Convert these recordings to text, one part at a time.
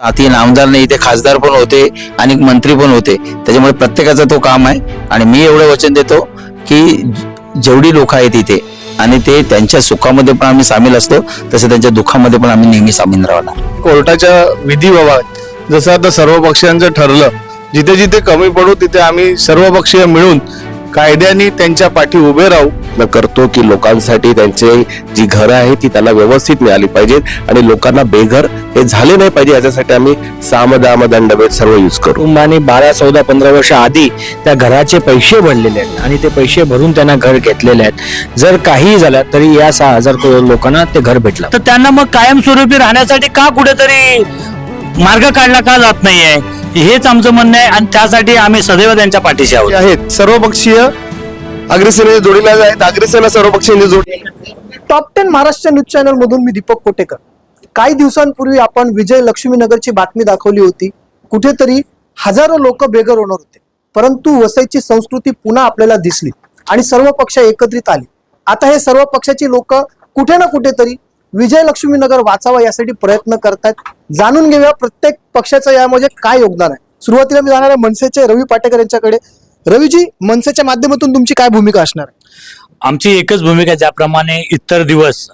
तीन आमदार नाही ते खासदार पण होते आणि मंत्री पण होते. त्याच्यामुळे प्रत्येकाचा तो काम आहे. आणि मी एवढं वचन देतो की जेवढी लोक आहेत इथे आणि ते त्यांच्या सुखामध्ये पण आम्ही सामील असतो तसं त्यांच्या दुःखामध्ये पण आम्ही नेहमी सामील राहणार. कोर्टाच्या विधी बाबत जसं आता सर्व पक्षांचं ठरलं जिथे जिथे कमी पडू तिथे आम्ही सर्व पक्षीय मिळून कायद्याने त्यांच्या पाठी उभे राहू. करतो की लोकांसाठी त्यांचे जी घरं आहेत ती त्यांना व्यवस्थित मिळाली पाहिजेत आणि लोकांना बेघर हे झाले नाही पाहिजे याच्यासाठी आम्ही साम दाम दंडभेद सर्व यूज करू. कुटुंबाने बारा चौदा पंधरा वर्ष आधी त्या घराचे पैसे भरलेले आहेत आणि ते पैसे भरून त्यांना घर घेतलेले आहेत. जर काही झालं तरी या सहा हजार करोड लोकांना ते घर भेटलं. तर त्यांना मग कायमस्वरूपी राहण्यासाठी का कुठेतरी मार्ग काढला का जात नाहीये? हेच आमचं म्हणणं आहे आणि त्यासाठी आम्ही सदैव त्यांच्या पाठीशी आहोत. आहेत. सर्व पक्षीय अग्रसेनेच्या जोडीला आहेत. अग्रसेना सर्व पक्षांच्या जोडी top ten Maharashtra news channel मधून मी दीपक कोटेकर. काही दिवसांपूर्वी आपण विजय लक्ष्मीनगरची बातमी दाखवली होती. कुठेतरी हजारो लोक बेघर होणार होते. परंतु वसईची संस्कृती पुन्हा आपल्याला दिसली आणि सर्व पक्ष एकत्रित आले. आता हे सर्व पक्षाची लोक कुठे ना कुठेतरी विजयलक्ष्मी नगर वाचावा यासाठी प्रयत्न करतायत. जाणून घेऊया प्रत्येक पक्षाचं यामध्ये काय योगदान आहे. सुरुवातीला मी जाणार आहे मनसेचे रवी पाटेकर यांच्याकडे. रवीजी मनसेच्या माध्यमातून तुमची काय भूमिका असणार? आमची एकच भूमिका ज्याप्रमाणे इतर दिवस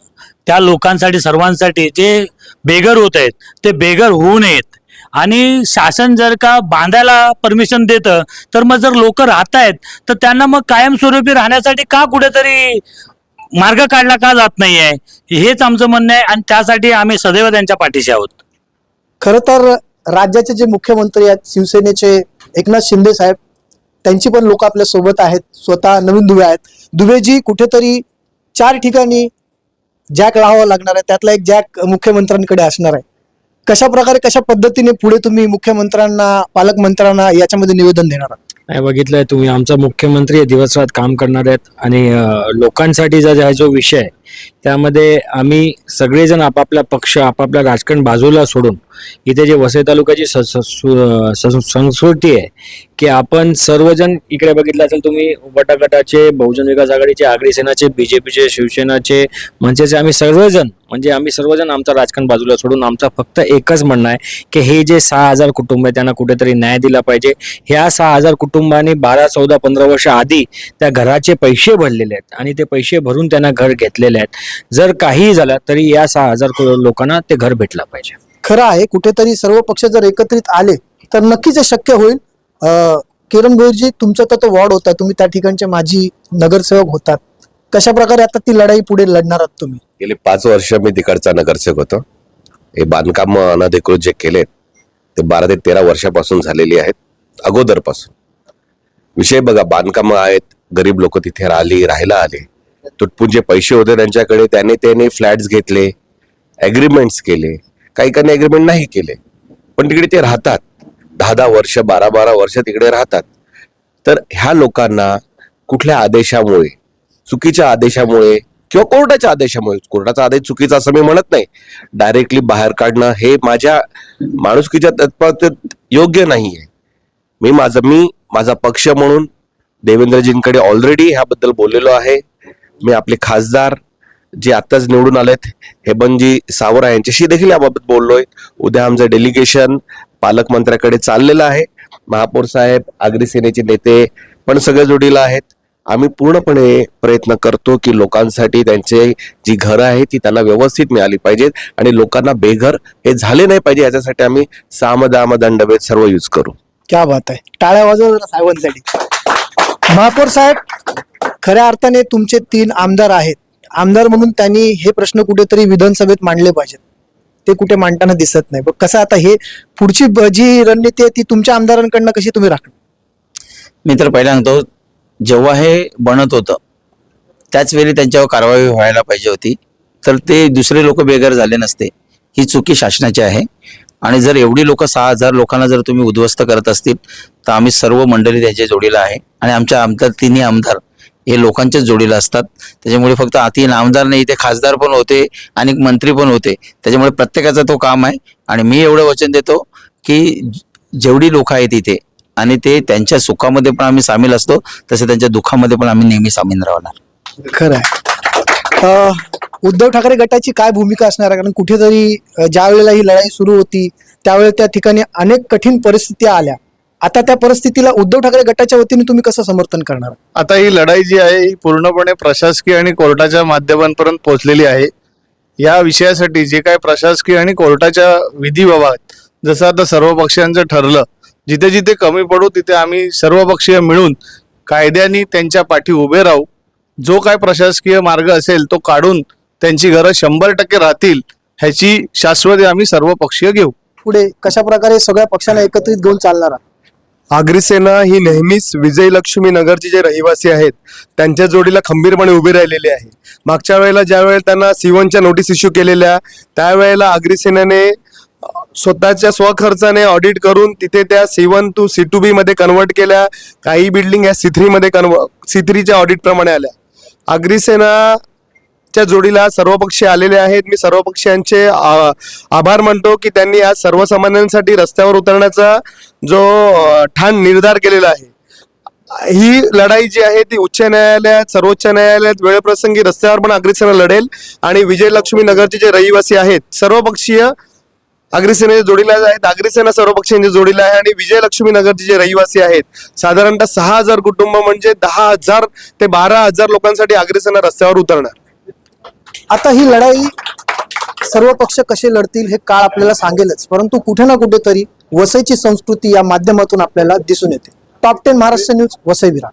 त्या लोकांसाठी सर्वांसाठी जे बेघर होत आहेत ते बेघर होऊ नयेत. आणि शासन जर का बांधायला परमिशन देतं तर मग जर लोक राहत आहेत तर त्यांना मग कायमस्वरूपी राहण्यासाठी का कुठेतरी मार्ग काढला का जात नाहीये हेच आमचं म्हणणं आहे आणि त्यासाठी आम्ही सदैव त्यांच्या पाठीशी आहोत. खर तर राज्याचे जे मुख्यमंत्री आहेत शिवसेनेचे एकनाथ शिंदे साहेब त्यांची पण लोक आपल्यासोबत आहेत स्वतः नवीन दुबे आहेत. दुबेजी कुठेतरी चार ठिकाणी जॅक लावावा लागणार आहे त्यातला एक जॅक मुख्यमंत्र्यांकडे असणार आहे. कशा प्रकारे कशा पद्धतीने पुढे तुम्ही मुख्यमंत्र्यांना पालकमंत्र्यांना याच्यामध्ये निवेदन देणार आहात? नाही बघितलंय तुम्ही. आमचा मुख्यमंत्री दिवस दिवसरात काम करणार आहेत आणि लोकांसाठीचा लोकांसाठी जो हा जो विषय आहे. त्यामध्ये आम्ही सगळेजण आपापला पक्ष आपापल्या राजकारण बाजूला सोडून इथे जे वसई तालुक्याची संस्कृती आहे की आपण सर्वजण इकडे बघितलं असेल तुम्ही बटागटाचे बहुजन विकास आघाडीचे आगरी सेनाचे बीजेपीचे शिवसेनाचे म्हणजेचे आम्ही सर्वजण म्हणजे आम्ही सर्वजण आमचं राजकारण बाजूला सोडून आमचा फक्त एकच म्हणणं आहे की हे जे सहा हजार कुटुंब आहे त्यांना कुठेतरी न्याय दिला पाहिजे. ह्या सहा हजार कुटुंबाने बारा चौदा पंधरा वर्ष आधी त्या घराचे पैसे भरलेले आहेत आणि ते पैसे भरून त्यांना घर घेतलेले आहेत. जर काही झालं तरी या सहा हजार लोकांना ते घर भेटलं पाहिजे. खरं आहे कुठेतरी सर्व पक्ष जर एकत्रित आले तर नक्कीच हे शक्य होईल. अं, किरण भोईरजी तुमचा तर तो वॉर्ड होता तुम्ही त्या ठिकाणचे माजी नगरसेवक होतात. कशा प्रकारे आता ती लढाई पुढे लढणार आहात तुम्ही? गेली पाच वर्ष मी तिकडचा नगरसेवक होतो. हे बांधकाम अनधिकृत जे केलेत ते बारा ते तेरा वर्षापासून झालेली आहेत अगोदरपासून. विषय बघा बांधकाम आहेत गरीब लोक तिथे राहिली राहायला आले. तुटपुंजे पैसे होते त्यांच्याकडे त्याने त्याने फ्लॅट्स घेतले ॲग्रीमेंट्स केले. काही काही ऍग्रीमेंट नाही केले. पण तिकडे ते राहतात. दहा दहा वर्ष बारा बारा वर्ष तिकडे राहतात. तर ह्या लोकांना कुठल्या आदेशामुळे चुकीच्या आदेशामुळे किंवा कोर्टाच्या आदेशामुळे कोर्टाचा आदेश चुकीचा असं मी म्हणत नाही. डायरेक्टली बाहेर काढणं हे माझ्या माणुसकीच्या तत्परतेत योग्य नाहीये. मी माझं मी माझा पक्ष म्हणून देवेंद्रजींकडे ऑलरेडी ह्याबद्दल बोललेलो आहे. मी आपले खासदार जे आत्ताच निवडून आलेत हेबनजी सावरा यांच्याशी देखील याबाबत बोललोय. उद्या आमचं डेलिगेशन पालकमंत्र्याकडे चाललेलं आहे. महापौर साहेब आगरी सेनेचे नेते पण सगळे जोडीला आहेत. आम्ही पूर्णपणे प्रयत्न करतो की लोकांसाठी त्यांचे जी घरं आहेत ती त्यांना व्यवस्थित मिळाली पाहिजेत आणि लोकांना बेघर हे झाले नाही पाहिजे याच्यासाठी आम्ही साम दाम दंडभेद सर्व यूज करू. क्या बात आहे. टाळ्या वाजव साहेबांसाठी. महापौर साहेब खऱ्या अर्थाने तुमचे तीन आमदार आहेत. आमदार म्हणून त्यांनी हे प्रश्न कुठेतरी विधानसभेत मांडले पाहिजेत. ते कुठे मांडताना दिसत नाही. बघ कसं आता हे पुढची जी रणनीती आहे ती तुमच्या आमदारांकडनं कशी तुम्ही राखणार? मी तर पहिला सांगतो जेव्हा हे बनत होतं त्याच वेळी त्यांच्यावर कारवाई व्हायला पाहिजे होती. तर ते दुसरे लोक बेघर झाले नसते. ही चुकी शासनाची आहे. आणि जर एवढी लोक सहा हजार लोकांना जर तुम्ही उद्ध्वस्त करत असतील तर आम्ही सर्व मंडळी त्याच्या जोडीला आहे. आणि आमच्या आमदार तिन्ही आमदार हे लोकांच्याच जोडीला असतात. त्याच्यामुळे फक्त तीन आमदार नाही ते खासदार पण होते आणि मंत्री पण होते. त्याच्यामुळे प्रत्येकाचा तो काम आहे. आणि मी एवढं वचन देतो की जेवढी लोक आहेत इथे आणि ते त्यांच्या सुखामध्ये पण आम्ही सामील असतो तसे त्यांच्या दुःखामध्ये पण आम्ही नेहमी सामील राहणार. खरं आहे. उद्धव ठाकरे गटाची काय भूमिका असणार आहे? कारण कुठेतरी ज्या वेळेला ही लढाई सुरू होती त्यावेळेला त्या ठिकाणी अनेक कठीण परिस्थिती आल्या. आता त्या परिस्थितीला उद्धव ठाकरे गटाच्या वतीने तुम्ही कसं समर्थन करणार? आता ही लढाई जी आहे ही पूर्णपणे प्रशासकीय आणि कोर्टाच्या माध्यमांपर्यंत पोहोचलेली आहे. या विषयासाठी जे काय प्रशासकीय आणि कोर्टाच्या विधी बाबत जसं आता सर्व पक्षांचं ठरलं जिथे जिथे कमी पडू तिथे आम्ही सर्व पक्षीय मिळून कायद्याने त्यांच्या पाठी उभे राहू. जो काय प्रशासकीय मार्ग असेल तो काढून त्यांची घरं शंभर टक्के राहतील ह्याची शाश्वती आम्ही सर्व पक्षीय घेऊ. पुढे कशा प्रकारे सगळ्या पक्षांना एकत्रित घेऊन चालणार? आग्रीसेना ही नेहमीच विजयलक्ष्मी नगरचे जे रहिवासी आहेत त्यांच्या जोडीला खंबीरपणे उभी राहिलेली आहे. मागच्या वेळेला ज्यावेळेला त्यांना सीवनच्या नोटीस इश्यू केलेल्या त्यावेळेला अग्रिसेनाने स्वतःच्या स्वखर्चाने ऑडिट करून तिथे त्या C one to C two B मध्ये कन्वर्ट केल्या काही बिल्डिंग या सी थ्री मध्ये कन्व सी थ्रीच्या ऑडिट प्रमाणे आल्या. आग्रीसेना च्या जोडीला सर्वपक्षी आलेले आहेत. मी सर्वपक्षीयांचे आभार मानतो की त्यांनी आज सर्वसामान्यांसाठी रस्त्यावर उतरण्याचा जो ठाण निर्धार केलेला आहे. ही लढाई जी आहे ती उच्च न्यायालयात सर्वोच्च न्यायालयात वेळप्रसंगी रस्त्यावर पण अग्रिसेना लढेल आणि विजयलक्ष्मी नगरचे जे रहिवासी आहेत सर्वपक्षीय अग्रिसेनेच्या जोडीला आहेत अग्रेसेना सर्वपक्षीयांच्या जोडीला आहे आणि विजयलक्ष्मी नगरचे जे रहिवासी आहेत साधारणतः सहा हजार कुटुंब म्हणजे दहा हजार ते बारा हजार लोकांसाठी अग्रेसेना रस्त्यावर उतरणार. आता ही लढाई सर्व पक्ष कसे लढतील हे काळ आपल्याला सांगेलच. परंतु कुठे ना कुठेतरी वसईची संस्कृती या माध्यमातून आपल्याला दिसून येते. Top ten Maharashtra news Vasai Virat.